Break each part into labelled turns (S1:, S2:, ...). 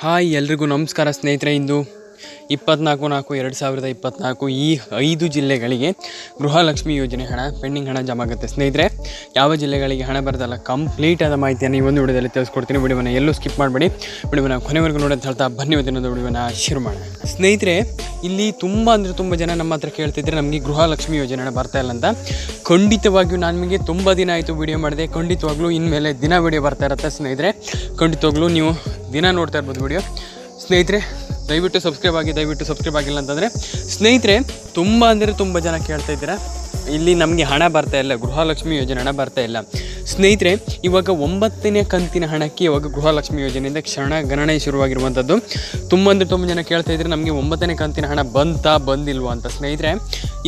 S1: Hi, ಎಲ್ರಿಗೂ ನಮಸ್ಕಾರ ಸ್ನೇಹಿತರೆ. ಇಂದು ಇಪ್ಪತ್ನಾಲ್ಕು ನಾಲ್ಕು, ಎರಡು ಸಾವಿರದ ಇಪ್ಪತ್ನಾಲ್ಕು ಈ ಐದು ಜಿಲ್ಲೆಗಳಿಗೆ ಗೃಹಲಕ್ಷ್ಮಿ ಯೋಜನೆ ಹಣ, ಪೆಂಡಿಂಗ್ ಹಣ ಜಮಾ ಆಗುತ್ತೆ. ಸ್ನೇಹಿತರೆ, ಯಾವ ಜಿಲ್ಲೆಗಳಿಗೆ ಹಣ ಬರೋದಲ್ಲ ಕಂಪ್ಲೀಟ್ ಆದ ಮಾಹಿತಿಯನ್ನು ಈ ಒಂದು ವಿಡಿಯೋದಲ್ಲಿ ತಿಳಿಸ್ಕೊಡ್ತೀನಿ. ವಿಡಿಯೋನ ಎಲ್ಲೂ ಸ್ಕಿಪ್ ಮಾಡಬೇಡಿ. ವಿಡಿಯೋನ ಕೊನೆವರೆಗೂ ನೋಡೋದು ಹೇಳ್ತಾ ಬನ್ನಿ. ದಿನದ ವಿಡಿಯೋನ ಶುರು ಮಾಡೋಣ. ಸ್ನೇಹಿತರೆ, ಇಲ್ಲಿ ತುಂಬ ಅಂದರೆ ತುಂಬ ಜನ ನಮ್ಮ ಹತ್ರ ಕೇಳ್ತಿದ್ರೆ ನಮಗೆ ಗೃಹಲಕ್ಷ್ಮಿ ಯೋಜನೆ ಹಣ ಬರ್ತಾ ಇಲ್ಲ ಅಂತ. ಖಂಡಿತವಾಗಿಯೂ ನಾನು ನಿಮಗೆ ತುಂಬ ದಿನ ಆಯಿತು ವಿಡಿಯೋ ಮಾಡಿದೆ. ಖಂಡಿತವಾಗ್ಲೂ ಇನ್ಮೇಲೆ ದಿನ ವಿಡಿಯೋ ಬರ್ತಾ ಇರುತ್ತೆ ಸ್ನೇಹಿತರೆ. ಖಂಡಿತವಾಗ್ಲೂ ನೀವು ದಿನ ನೋಡ್ತಾ ಇರ್ಬೋದು ವಿಡಿಯೋ ಸ್ನೇಹಿತರೆ, ದಯವಿಟ್ಟು ಸಬ್ಸ್ಕ್ರೈಬ್ ಆಗಿ, ದಯವಿಟ್ಟು ಸಬ್ಸ್ಕ್ರೈಬ್ ಆಗಿಲ್ಲ ಅಂತಂದರೆ, ಸ್ನೇಹಿತರೆ, ತುಂಬ ಅಂದರೆ ತುಂಬ ಜನ ಕೇಳ್ತಾ ಇದ್ದೀರಾ. ಇಲ್ಲಿ ನಮಗೆ ಹಣ ಬರ್ತಾ ಇಲ್ಲ, ಗೃಹಲಕ್ಷ್ಮಿ ಯೋಜನೆ ಹಣ ಬರ್ತಾ ಇಲ್ಲ. ಸ್ನೇಹಿತರೆ, ಇವಾಗ ಒಂಬತ್ತನೇ ಕಂತಿನ ಹಣಕ್ಕೆ ಇವಾಗ ಗೃಹಲಕ್ಷ್ಮಿ ಯೋಜನೆಯಿಂದ ಕ್ಷಣ ಗಣನೆ ಶುರುವಾಗಿರುವಂಥದ್ದು. ತುಂಬ ಅಂದರೆ ತುಂಬ ಜನ ಕೇಳ್ತಾ ಇದ್ರೆ ನಮಗೆ ಒಂಬತ್ತನೇ ಕಂತಿನ ಹಣ ಬಂತಾ ಬಂದಿಲ್ವಾ ಅಂತ. ಸ್ನೇಹಿತರೆ,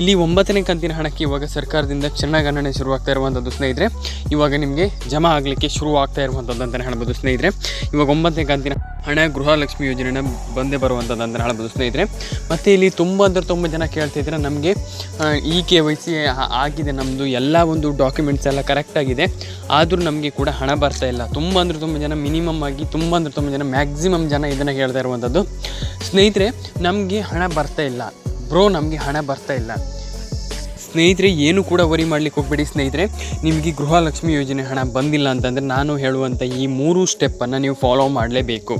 S1: ಇಲ್ಲಿ ಒಂಬತ್ತನೇ ಕಂತಿನ ಹಣಕ್ಕೆ ಇವಾಗ ಸರ್ಕಾರದಿಂದ ಕ್ಷಣ ಗಣನೆ ಶುರುವಾಗ್ತಾ ಇರುವಂಥದ್ದು ಸ್ನೇಹಿತರೆ. ಇವಾಗ ನಿಮಗೆ ಜಮಾ ಆಗಲಿಕ್ಕೆ ಶುರು ಆಗ್ತಾ ಇರುವಂಥದ್ದು ಅಂತಲೇ ಹೇಳ್ಬೋದು ಸ್ನೇಹಿತರೆ. ಇವಾಗ ಒಂಬತ್ತನೇ ಕಂತಿನ ಹಣ ಗೃಹಲಕ್ಷ್ಮಿ ಯೋಜನೆನ ಬಂದೇ ಬರುವಂಥದ್ದು ಅಂತ ಹೇಳ್ಬೋದು ಸ್ನೇಹಿತರೆ ಮತ್ತು ಇಲ್ಲಿ ತುಂಬ ಅಂದರೆ ತುಂಬ ಜನ ಕೇಳ್ತಿದ್ರೆ ನಮಗೆ ಈ ಕೆ ವೈ ಸಿ ಆಗಿದೆ ನಮ್ಮದು ಎಲ್ಲ ಒಂದು ಡಾಕ್ಯುಮೆಂಟ್ಸ್ ಎಲ್ಲ ಕರೆಕ್ಟಾಗಿದೆ ಆದರೂ ನಮಗೆ ಕೂಡ ಹಣ ಬರ್ತಾ ಇಲ್ಲ. ತುಂಬ ಅಂದರೆ ತುಂಬ ಜನ ಮಿನಿಮಮ್ ಆಗಿ ತುಂಬ ಅಂದರೆ ತುಂಬ ಜನ ಮ್ಯಾಕ್ಸಿಮಮ್ ಜನ ಇದನ್ನು ಹೇಳ್ತಾ ಇರುವಂಥದ್ದು ಸ್ನೇಹಿತರೆ, ನಮಗೆ ಹಣ ಬರ್ತಾ ಇಲ್ಲ. ಬ್ರೋ, ನಮಗೆ ಹಣ ಬರ್ತಾ ಇಲ್ಲ. ಸ್ನೇಹಿತರೆ, ಏನು ಕೂಡ ವರಿ ಮಾಡ್ಲಿಕ್ಕೆ ಹೋಗಬೇಡಿ ಸ್ನೇಹಿತರೆ. ನಿಮಗೆ ಗೃಹಲಕ್ಷ್ಮಿ ಯೋಜನೆ ಹಣ ಬಂದಿಲ್ಲ ಅಂತಂದರೆ ನಾನು ಹೇಳುವಂಥ ಈ ಮೂರು ಸ್ಟೆಪ್ಪನ್ನು ನೀವು ಫಾಲೋ ಮಾಡಲೇಬೇಕು.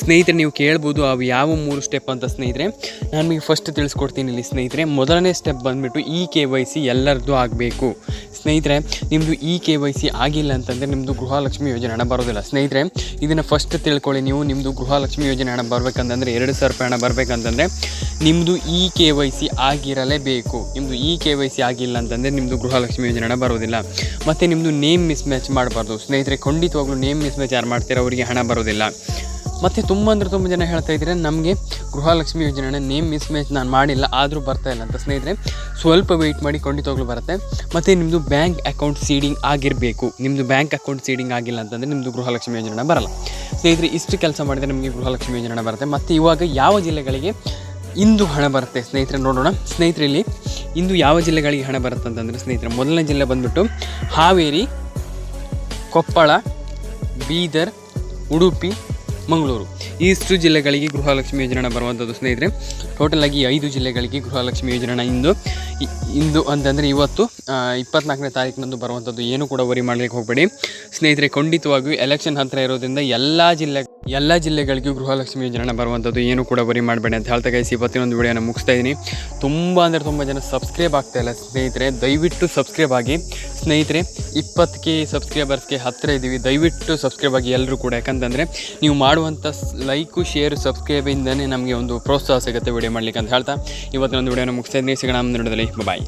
S1: ಸ್ನೇಹಿತರೆ, ನೀವು ಕೇಳ್ಬೋದು ಅವು ಯಾವ ಮೂರು ಸ್ಟೆಪ್ ಅಂತ ಸ್ನೇಹಿತರೆ. ನಾನು ನಿಮಗೆ ಫಸ್ಟ್ ತಿಳಿಸ್ಕೊಡ್ತೀನಿ ಇಲ್ಲಿ ಸ್ನೇಹಿತರೆ. ಮೊದಲನೇ ಸ್ಟೆಪ್ ಬಂದುಬಿಟ್ಟು ಇ ಕೆ ವೈ ಸಿ ಎಲ್ಲರದ್ದು ಆಗಬೇಕು. ಸ್ನೇಹಿತರೆ ನಿಮ್ಮದು ಇ ಕೆ ವೈ ಸಿ ಆಗಿಲ್ಲ ಅಂತಂದರೆ ನಿಮ್ಮದು ಗೃಹಲಕ್ಷ್ಮಿ ಯೋಜನೆ ಹಣ ಬರೋದಿಲ್ಲ. ಸ್ನೇಹಿತರೆ, ಇದನ್ನು ಫಸ್ಟ್ ತಿಳ್ಕೊಳ್ಳಿ ನೀವು. ನಿಮ್ಮದು ಗೃಹಲಕ್ಷ್ಮಿ ಯೋಜನೆ ಹಣ ಬರಬೇಕಂತಂದರೆ ಎರಡು ಸಾವಿರ ರೂಪಾಯಿ ಹಣ ಬರಬೇಕಂತಂದರೆ ನಿಮ್ಮದು ಇ ಕೆ ವೈ ಸಿ ಆಗಿರಲೇಬೇಕು. ನಿಮ್ಮದು ಇ ಕೆ ವೈ ಸಿ ಆಗಿಲ್ಲ ಅಂತಂದರೆ ನಿಮ್ಮದು ಗೃಹಲಕ್ಷ್ಮಿ ಯೋಜನೆ ಬರೋದಿಲ್ಲ. ಮತ್ತು ನಿಮ್ಮದು ನೇಮ್ ಮಿಸ್ ಮ್ಯಾಚ್ ಮಾಡಬಾರ್ದು. ಸ್ನೇಹಿತರೆ, ಖಂಡಿತವಾಗ್ಲೂ ನೇಮ್ ಮಿಸ್ ಮ್ಯಾಚ್ ಯಾರು ಮಾಡ್ತೀರೋ ಅವರಿಗೆ ಹಣ ಬರೋದಿಲ್ಲ. ಮತ್ತು ತುಂಬ ಅಂದರೆ ತುಂಬ ಜನ ಹೇಳ್ತಾ ಇದ್ದಾರೆ ನಮಗೆ ಗೃಹಲಕ್ಷ್ಮಿ ಯೋಜನೆ ನೇಮ್ ಮಿಸ್ ಮ್ಯಾಚ್ ನಾನು ಮಾಡಿಲ್ಲ, ಆದರೂ ಬರ್ತಾ ಇಲ್ಲ ಅಂತ ಸ್ನೇಹಿತರೆ, ಸ್ವಲ್ಪ ವೆಯ್ಟ್ ಮಾಡಿ ಖಂಡಿತವಾಗ್ಲೂ ಬರುತ್ತೆ. ಮತ್ತು ನಿಮ್ಮದು ಬ್ಯಾಂಕ್ ಅಕೌಂಟ್ ಸೀಡಿಂಗ್ ಆಗಿರಬೇಕು. ನಿಮ್ಮದು ಬ್ಯಾಂಕ್ ಅಕೌಂಟ್ ಸೀಡಿಂಗ್ ಆಗಿಲ್ಲ ಅಂತಂದರೆ ನಿಮ್ಮದು ಗೃಹಲಕ್ಷ್ಮಿ ಯೋಜನೆ ಬರಲ್ಲ. ಸ್ನೇಹಿತರೆ, ಇಷ್ಟು ಕೆಲಸ ಮಾಡಿದರೆ ನಿಮಗೆ ಗೃಹಲಕ್ಷ್ಮಿ ಯೋಜನೆ ಬರುತ್ತೆ. ಮತ್ತು ಇವಾಗ ಯಾವ ಜಿಲ್ಲೆಗಳಿಗೆ ಇಂದು ಹಣ ಬರುತ್ತೆ. ಸ್ನೇಹಿತರೆ, ನೋಡೋಣ. ಸ್ನೇಹಿತರೆ, ಇಲ್ಲಿ ಇಂದು ಯಾವ ಜಿಲ್ಲೆಗಳಿಗೆ ಹಣ ಬರುತ್ತೆ ಅಂತಂದರೆ ಸ್ನೇಹಿತರೆ, ಮೊದಲನೇ ಜಿಲ್ಲೆ ಬಂದ್ಬಿಟ್ಟು ಹಾವೇರಿ, ಕೊಪ್ಪಳ, ಬೀದರ್, ಉಡುಪಿ, ಮಂಗಳೂರು. ಇಷ್ಟು ಜಿಲ್ಲೆಗಳಿಗೆ ಗೃಹಲಕ್ಷ್ಮಿ ಯೋಜನೆ ಬರುವಂಥದ್ದು ಸ್ನೇಹಿತರೆ. ಟೋಟಲ್ ಆಗಿ ಐದು ಜಿಲ್ಲೆಗಳಿಗೆ ಗೃಹಲಕ್ಷ್ಮಿ ಯೋಜನೆ ಇಂದು ಇಂದು ಅಂತಂದರೆ ಇವತ್ತು ಇಪ್ಪತ್ನಾಲ್ಕನೇ ತಾರೀಕಿನಂದು ಬರುವಂಥದ್ದು ಏನು ಕೂಡ ವರಿ ಮಾಡಲಿಕ್ಕೆ ಹೋಗಬೇಡಿ. ಸ್ನೇಹಿತರೆ, ಖಂಡಿತವಾಗಿಯೂ ಎಲೆಕ್ಷನ್ ಹತ್ತಿರ ಇರೋದ್ರಿಂದ ಎಲ್ಲ ಜಿಲ್ಲೆ ಎಲ್ಲ ಜಿಲ್ಲೆಗಳಿಗೂ ಗೃಹಲಕ್ಷ್ಮಿ ಯೋಜನೆ ಬರುವಂಥದ್ದು ಏನು ಕೂಡ ವರಿ ಮಾಡಬೇಡಿ ಅಂತ ಹೇಳ್ತಾ ಗೈಸ್ ಇವತ್ತಿನೊಂದು ವಿಡಿಯೋನ ಮುಗಿಸ್ತಾ ಇದ್ದೀನಿ. ತುಂಬ ಅಂದರೆ ತುಂಬ ಜನ ಸಬ್ಸ್ಕ್ರೈಬ್ ಆಗ್ತಾ ಇಲ್ಲ ಸ್ನೇಹಿತರೆ. ದಯವಿಟ್ಟು ಸಬ್ಸ್ಕ್ರೈಬ್ ಆಗಿ. ಸ್ನೇಹಿತರೆ ಇಪ್ಪತ್ತು ಕೆ ಸಬ್ಸ್ಕ್ರೈಬರ್ಸ್ಗೆ ಹತ್ತಿರ ಇದ್ದೀವಿ ದಯವಿಟ್ಟು ಸಬ್ಸ್ಕ್ರೈಬ್ ಆಗಿ ಎಲ್ಲರೂ ಕೂಡ. ಯಾಕಂತಂದರೆ ನೀವು ಮಾಡುವಂಥ ಲೈಕು ಶೇರ್ ಸಬ್ಸ್ಕ್ರೈಬಿಂದನೇ ನಮಗೆ ಒಂದು ಪ್ರೋತ್ಸಾಹ ಸಿಗುತ್ತೆ ವಿಡಿಯೋ ಮಾಡಲಿಕ್ಕೆ ಅಂತ ಹೇಳ್ತಾ. ಇವತ್ತಿನೊಂದು ವಿಡಿಯೋನ ಮುಗಿಸ್ತಾ ಇದ್ದೀನಿ. ಸಿಗೋಣ ಮುಂದಿನ bye bye